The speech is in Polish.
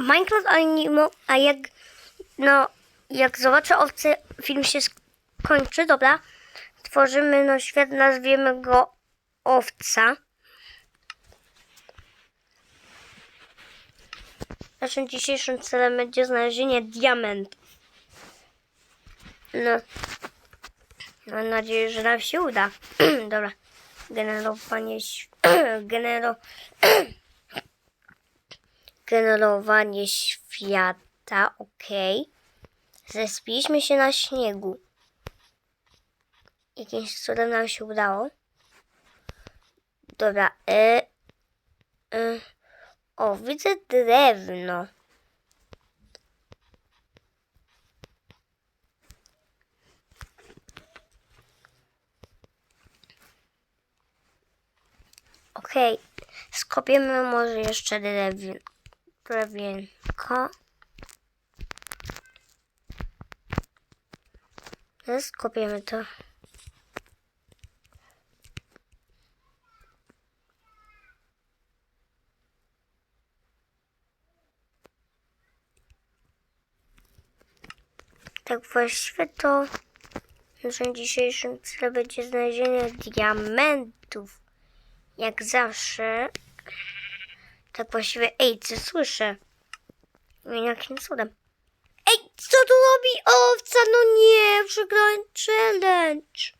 Minecraft Animo, a jak, no, jak zobaczę owce, film się skończy, dobra, tworzymy no świat, nazwiemy go owca. Naszym dzisiejszym celem będzie znalezienie diamentów. No, mam nadzieję, że nam się uda. dobra, generowanie, genero, generowanie świata, ok. Zespiliśmy się na śniegu. Jakimś cudem nam się udało. Dobra, e, o, widzę drewno. Okej, skopiemy może jeszcze drewien, drewienko. Teraz Skopiemy to. Tak właściwie to naszym dzisiejszym celem będzie znalezienie diamentów. Jak zawsze. Tak właściwie, ej, co słyszę? Jakim cudem? Ej, co tu robi owca? No nie, przegrałem challenge.